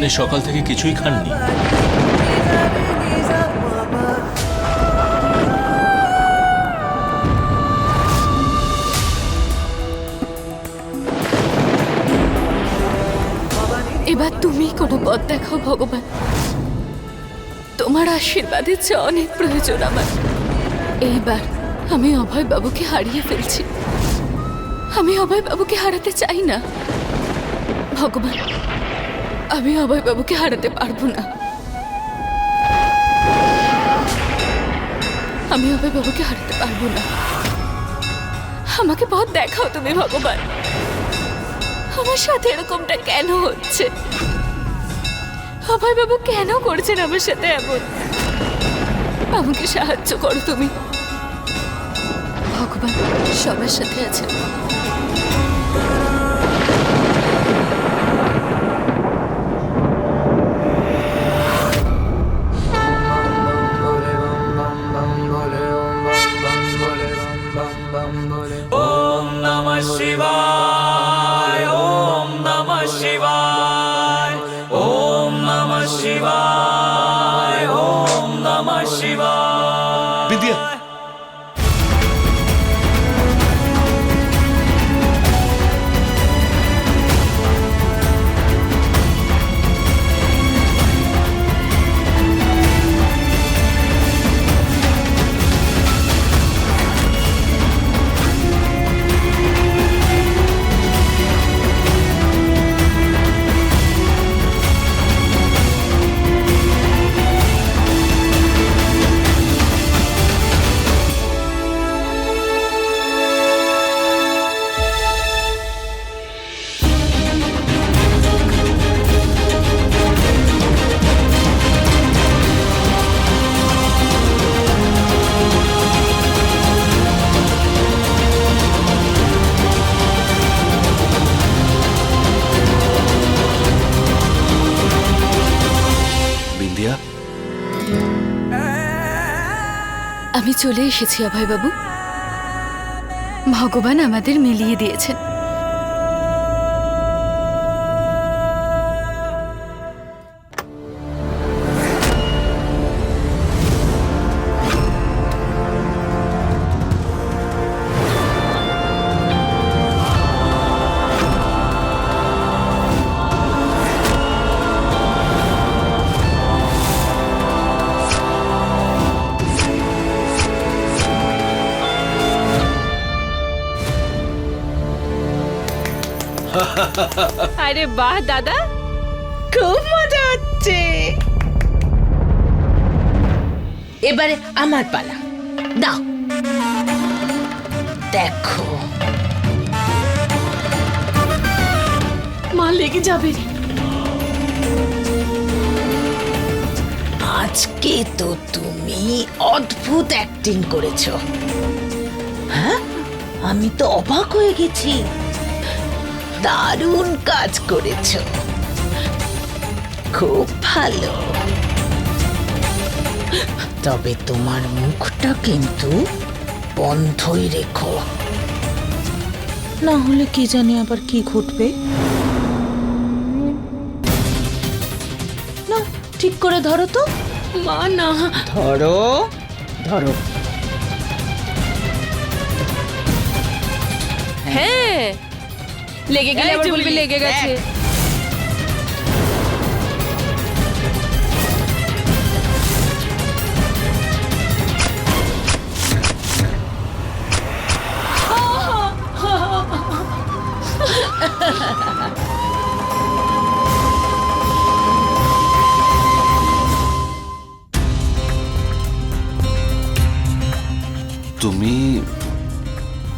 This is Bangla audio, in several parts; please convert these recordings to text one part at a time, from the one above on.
আপনি সকাল থেকে কিছুই খাননি। এবার তুমি কোনো পথ দেখাও, ভগবান। তোমার আশীর্বাদের চেয়ে অনেক প্রয়োজন আমার। এইবার আমি অভয় বাবুকে হারিয়ে ফেলছি। আমি অভয় বাবুকে হারাতে চাই না। ভগবান আমি অভয় বাবুকে হারাতে পারব না। আমি অভয় বাবুকে হারাতে পারব না। আমাকে পথ দেখাও তুমি, ভগবান। আমার সাথে এরকমটা কেন হচ্ছে? অভয় বাবু কেন করছেন আমার সাথে এমন? আমাকে সাহায্য করো তুমি। ভগবান সবার সাথে আছে এসেছি অভয়বাবু। ভগবান আমাদের মিলিয়ে দিয়েছেন। আরে বাহ দাদা। খুব মজা হচ্ছে। এবারে আমার পালা। দাও। দেখো। মা লেগে যাবে আজকে তো তুমি অদ্ভুত অ্যাক্টিং করেছ। হ্যাঁ? আমি তো অবাক হয়ে গেছি। দারুণ কাজ করেছ। খুব ভালো। তবে তোমার মুখটা কিন্তু বন্ধই রেখো। না হলে কি জানি আবার কি ঘটবে? না ঠিক করে ধরো তো। মা না। ধরো ধরো। হ্যাঁ লেগে গেলে এই আবার যে বলবি বলি, লেগে গেছে দেখ। তুমি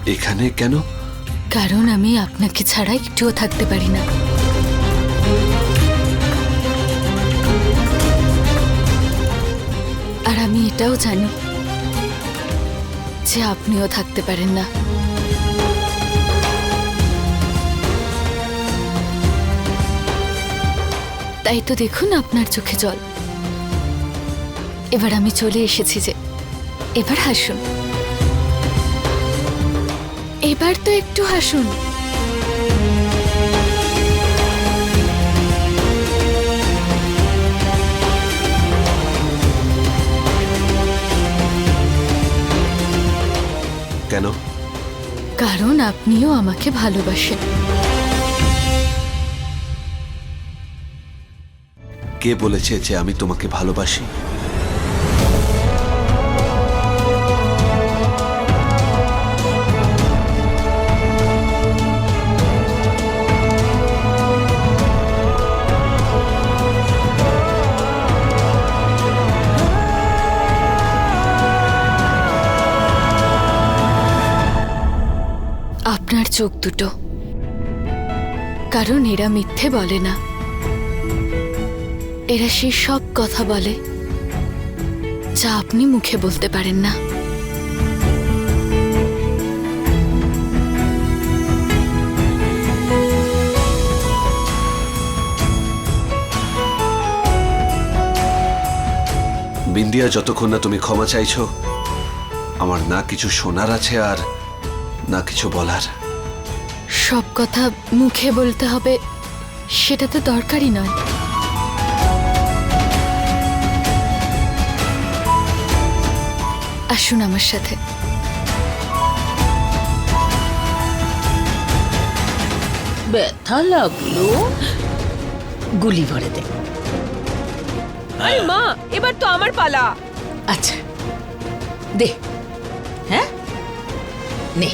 এখানে কেন কারণ আমি আপনাকে ছাড়া একটুও থাকতে পারি না। আর আমি এটাও জানি যে আপনিও থাকতে পারেন না। তাই তো দেখুন আপনার চোখে জল। এবার আমি চলে এসেছি যে, এবার হাসুন। এবার তো একটু হাসুন। কেন? কারণ আপনিও আমাকে ভালোবাসেন। কে বলেছে যে আমি তোমাকে ভালোবাসি? চোখ দুটো। কারণ এরা মিথ্যে বলে না। এরা সেই সব কথা বলে, যা আপনি মুখে বলতে পারেন না। বিন্দিয়া, যতক্ষণ না তুমি ক্ষমা চাইছো, আমার না কিছু শোনার আছে আর না কিছু বলার। সব কথা মুখে বলতে হবে সেটা তো দরকারই নয়। আসুন আমার সাথে। ব্যথা লাগল? গুলি ভরে দে। আরে মা এবার তো আমার পালা। আচ্ছা। দে। হ্যাঁ? নে।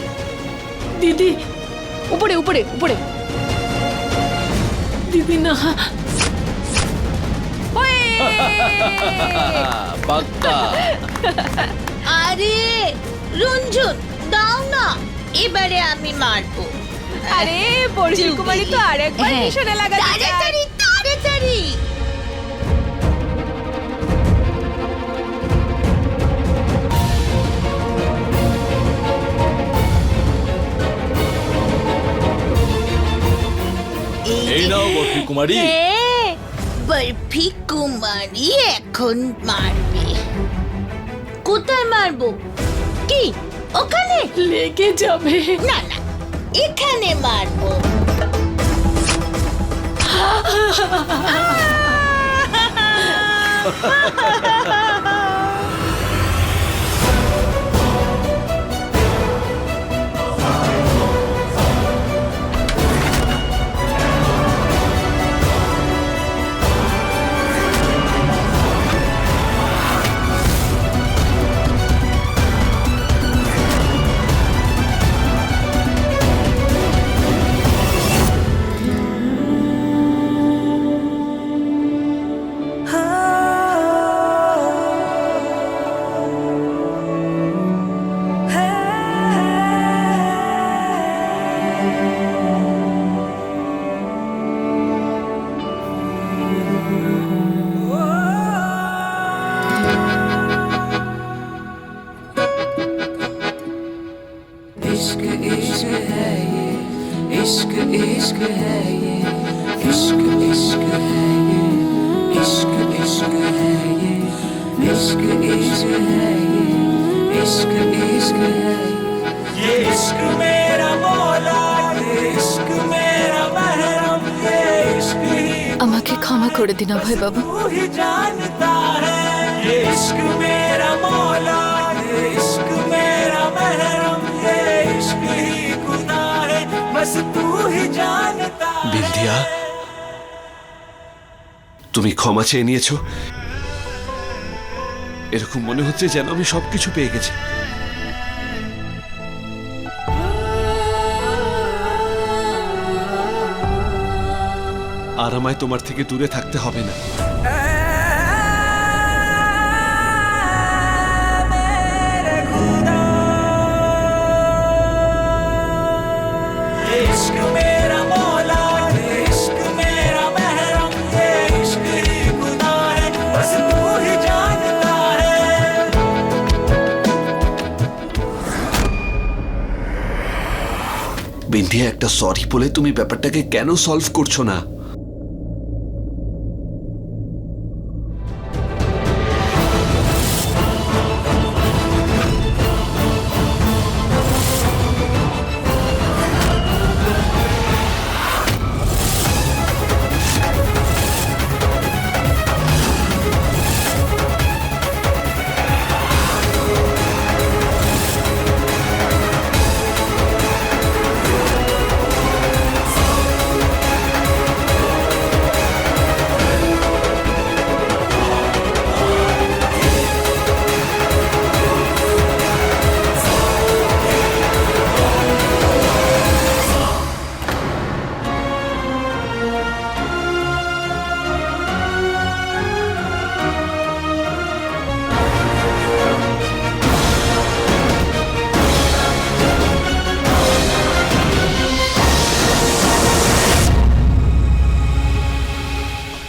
দিদি উপরে উপরে উপরে। দিদি না। আরে রঞ্জন দাও না। এবারে আমি মারবো। আরে বর্ষি কুমারী তো আরেকবার মিশনে নিশানা লাগাতে চায়। তাড়াতাড়ি তাড়াতাড়ি। এই নাও বর্ফি কুমারী। হ্যাঁ, বরফি কুমারী এখন মারবে। কোথায় মারবো? কি ওখানে? লেগে যাবে। না না এখানে মারবো। আহ इश्क है ये इश्क मेरा मौला ये इश्क मेरा महरम ये इश्क ही আমাকে ক্ষমা করে দিন অভয় বাবু तू ही जानता है ये इश्क मेरा मौला ये इश्क मेरा महरम ये इश्क ही खुदा है बस तू ही जानता है বিন্দিয়া তুমি ক্ষমা চেয়ে নিয়েছো এরকম মনে হচ্ছে যেন আমি সবকিছু পেয়ে গেছি আর আমায় তোমার থেকে দূরে থাকতে হবে না। বিন্ধিয়া, একটা সরি বলে তুমি ব্যাপারটাকে কেন সলভ করছ না?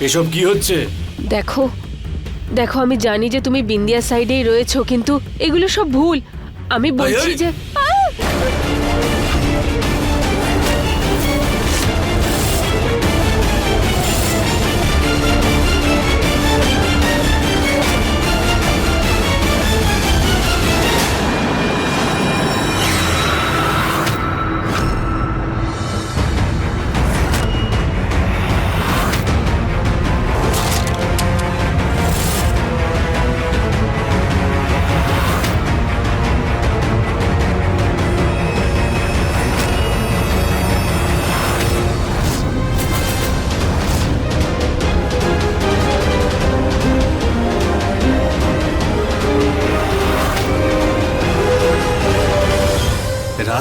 এসব কি হচ্ছে? দেখো দেখো আমি জানি যে তুমি বিন্দিয়া সাইডেই রয়েছো কিন্তু এগুলো সব ভুল। আমি বলছি যে যে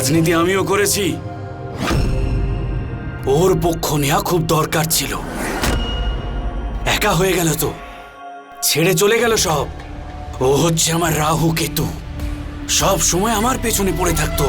রাজনীতি আমিও করেছি। ওর পক্ষ নেওয়া খুব দরকার ছিল। একা হয়ে গেল তো। ছেড়ে চলে গেল সব। ও হচ্ছে আমার রাহু কেতু। সব সময় আমার পেছনে পড়ে থাকতো।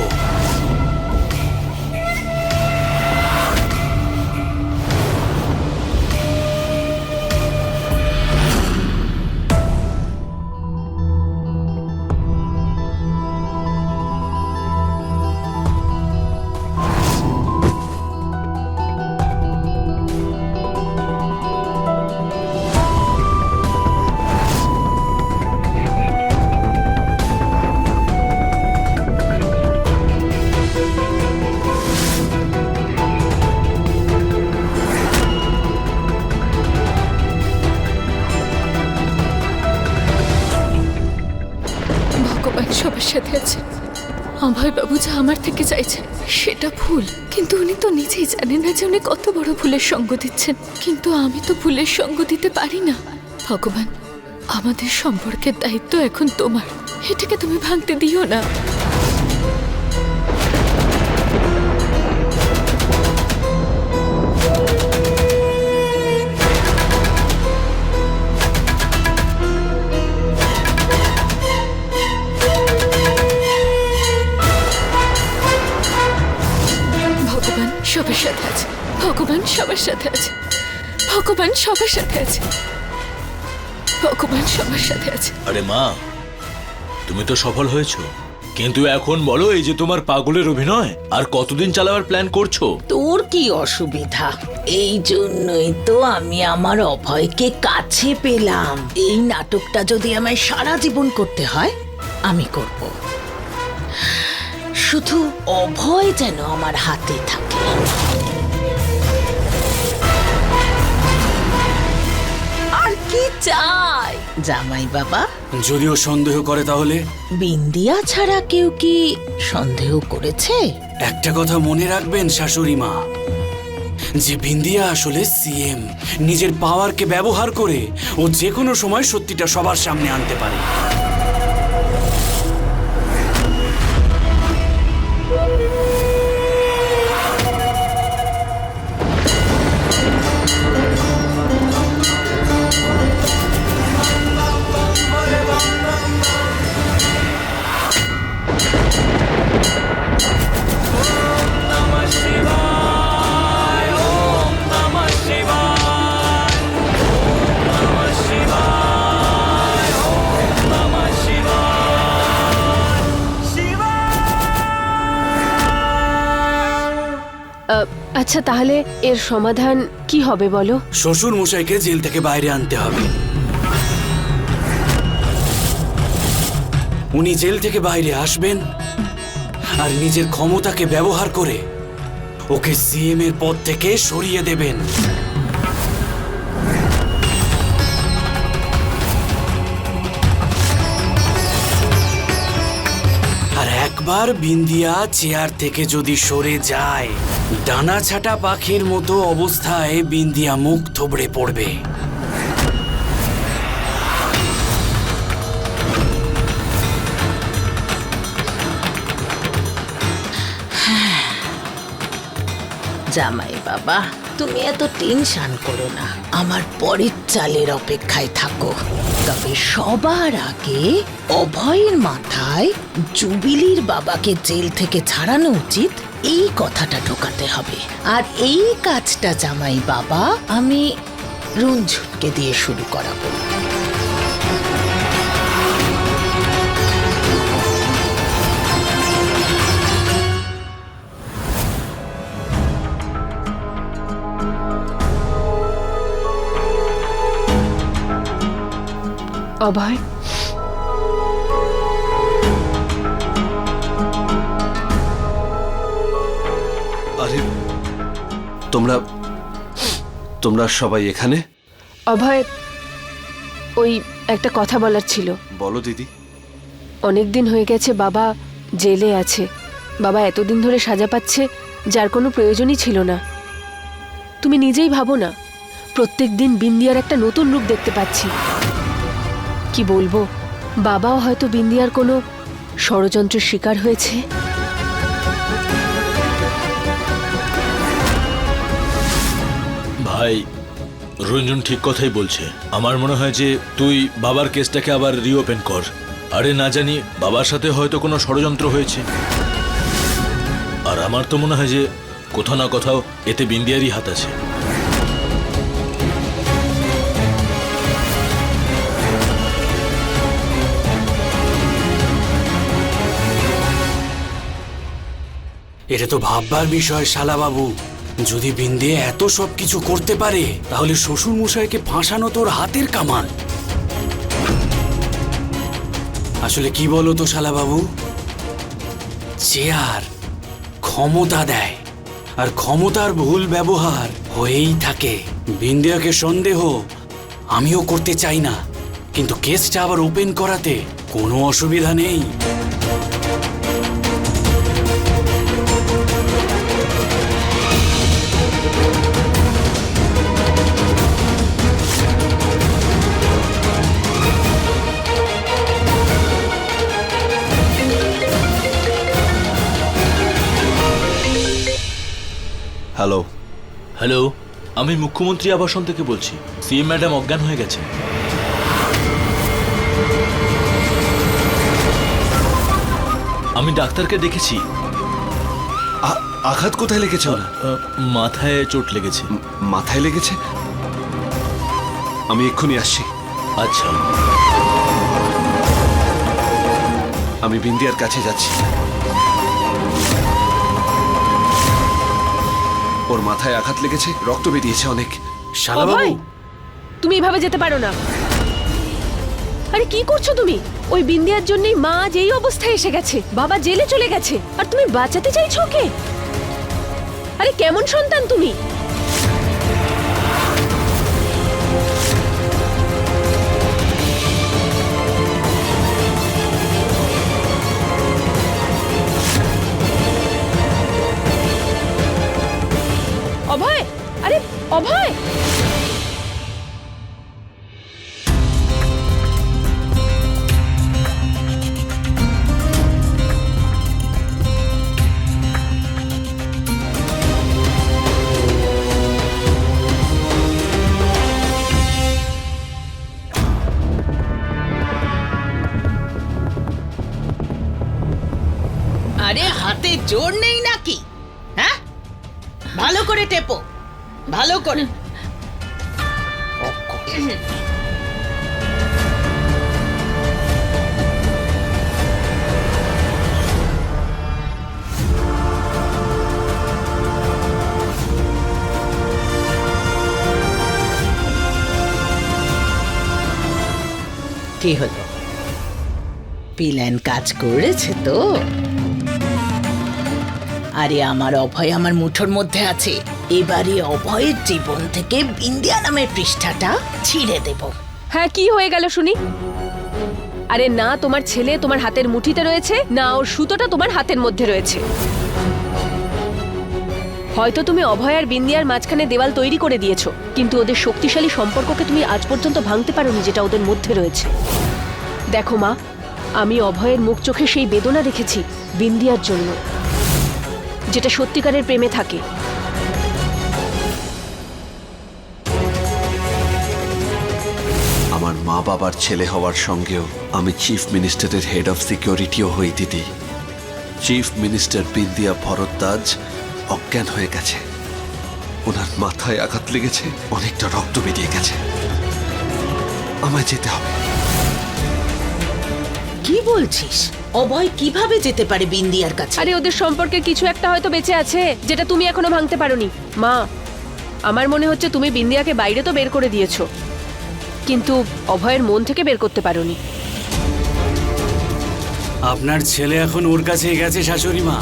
ভুল কিন্তু উনি তো নিজেই জানেন না যে উনি কত বড় ভুলের সঙ্গ দিচ্ছেন। কিন্তু আমি তো ভুলের সঙ্গ দিতে পারি না। ভগবান, আমাদের সম্পর্কের দায়িত্ব এখন তোমার। এটাকে তুমি ভাঙতে দিও না। ভগবান সবার সাথে আছে। ভগবান সবার সাথে আছে। ভগবান সবার সাথে আছে। আরে মা তুমি তো সফল হয়েছো। কিন্তু এখন বলো এই যে তোমার পাগলের অভিনয় আর কতদিন চালাবার প্ল্যান করছ? তোর কি অসুবিধা? এই জন্যই তো আমি আমার অভয়কে কাছে পেলাম। এই নাটকটা যদি আমায় সারা জীবন করতে হয় আমি করব। শুধু অভয় যেন আমার হাতে থাকে। কি চাই? জামাই বাবা যদিও সন্দেহ করে তাহলে? বিন্দিয়া ছাড়া কেউ কি সন্দেহ করেছে? একটা কথা মনে রাখবেন শাশুড়ি মা। যে বিন্দিয়া আসলে সিএম নিজের পাওয়ারকে ব্যবহার করে ও যে কোনো সময় সত্যিটা সবার সামনে আনতে পারে। আচ্ছা তাহলে এর সমাধান কি হবে বলো? শ্বশুর মশাইকে জেল থেকে বাইরে আনতে হবে। উনি জেল থেকে বাইরে আসবেন আর নিজের ক্ষমতাকে ব্যবহার করে ওকে সিএম এর পদ থেকে সরিয়ে দেবেন। আর একবার বিন্দিয়া চেয়ার থেকে যদি সরে যায়, ডানা ছাটা পাখির মতো অবস্থায় বিন্দিয়া মুখ থবড়ে পড়বে। জামাই বাবা। তুমি এত টেনশন করো না। আমার পরের চালের অপেক্ষায় থাকো। তবে সবার আগে অভয়ের মাথায় জুবিলির বাবাকে জেল থেকে ছাড়ানো উচিত, এই কথাটা ঢোকাতে হবে। আর এই কাজটা জামাই বাবা, আমি রঞ্জুটকে দিয়ে শুরু করাবো। অভয়? আরে তোমরা তোমরা সবাই এখানে? অভয় ওই একটা কথা বলার ছিল। বলো দিদি। অনেক দিন হয়ে গেছে বাবা জেলে আছে। বাবা এতদিন ধরে সাজা পাচ্ছে যার কোনো প্রয়োজনই ছিল না। তুমি নিজেই ভাবো না প্রত্যেক দিন বিন্দিয়ার একটা নতুন রূপ দেখতে পাচ্ছি। কি বলব? বাবাও হয়তো বিন্দিয়ার কোনো ষড়যন্ত্রের শিকার হয়েছে। ভাই, রঞ্জন ঠিক কথাই বলছে। আমার মনে হয় যে তুই বাবার কেসটাকে আবার রিওপেন কর। আরে না জানি, বাবার সাথে হয়তো কোনো ষড়যন্ত্র হয়েছে। আর আমার তো মনে হয় যে কোথাও না কোথাও এতে বিন্দিয়ারই হাত আছে। এটা তো ভাববার বিষয়, শালাবাবু। যদি বিন্দে এত সব কিছু করতে পারে, তাহলে শ্বশুর মশাইকে ফাঁসানো তোর হাতের কামান। আসলে কি বলো তো, শালাবাবু? চেয়ার ক্ষমতা দেয়, আর ক্ষমতার ভুল ব্যবহার হয়েই থাকে। বিন্দিয়াকে সন্দেহ আমিও করতে চাই না, কিন্তু কেসটা আবার ওপেন করাতে কোনো অসুবিধা নেই। হ্যালো আমি মুখ্যমন্ত্রী আবাসন থেকে বলছি। সিএম ম্যাডাম অজ্ঞান হয়ে গেছে আমি ডাক্তারকে দেখেছি। আঘাত কোথায় লেগেছে ওরা মাথায় চোট লেগেছে। মাথায় লেগেছে? আমি এক্ষুনি আসছি। আচ্ছা। আমি বিন্দিয়ার কাছে যাচ্ছি। ওর মাথায় আঘাত লেগেছে রক্ত বেরিয়েছে অনেক। অভয়! তুমি এভাবে যেতে পারো না। আরে কি করছ তুমি? ওই বিন্দিয়ার জন্যই মা আজ এই অবস্থায় এসে গেছে। বাবা জেলে চলে গেছে। আর তুমি বাঁচাতে চাইছো ওকে? আরে কেমন সন্তান তুমি? অভয় কি হলো। প্ল্যান কাজ করেছে তো। আরে আমার অভয় আমার মুঠোর মধ্যে আছে। এবারে অভয়ের জীবন থেকে বিন্দিয়া নামের পৃষ্ঠাটা ছিঁড়ে দেব। হ্যাঁ কি হয়ে গেল শুনি? আরে না, তোমার ছেলে তোমার হাতের মুঠিতে রয়েছে, না ওর সুতোটা তোমার হাতের মধ্যে রয়েছে। হয়তো তুমি অভয় আর বিন্দিয়ার মাঝখানে দেওয়াল তৈরি করে দিয়েছ। কিন্তু ওদের শক্তিশালী সম্পর্ককে তুমি আজ পর্যন্ত ভাঙতে পারোনি যেটা ওদের মধ্যে রয়েছে। দেখো মা, আমি অভয়ের মুখ চোখে সেই বেদনা দেখেছি বিন্দিয়ার জন্য, যেটা সত্যিকারের প্রেমে থাকে। আমার মা বাবার ছেলে হওয়ার সঙ্গেও আমি চিফ মিনিস্টারের হেড অফ সিকিউরিটিও হই, দিদি। চিফ মিনিস্টার বিন্দিয়া ভরদ্বাজ অজ্ঞান হয়ে গেছে। ওনার মাথায় আঘাত লেগেছে অনেকটা রক্ত বেরিয়ে গেছে। আমায় যেতে হবে। কি বলছিস? অভয় কীভাবে যেতে পারে বিন্দিয়ার কাছে? আরে ওদের সম্পর্কে কিছু একটা হয়তো বেঁচে আছে যেটা তুমি এখনও ভাঙতে পারোনি। মা আমার মনে হচ্ছে তুমি বিন্দিয়াকে বাইরে তো বের করে দিয়েছ। কিন্তু অভয়ের মন থেকে বের করতে পারোনি। আপনার ছেলে এখন ওর কাছেই গেছে শাশুড়ি মা।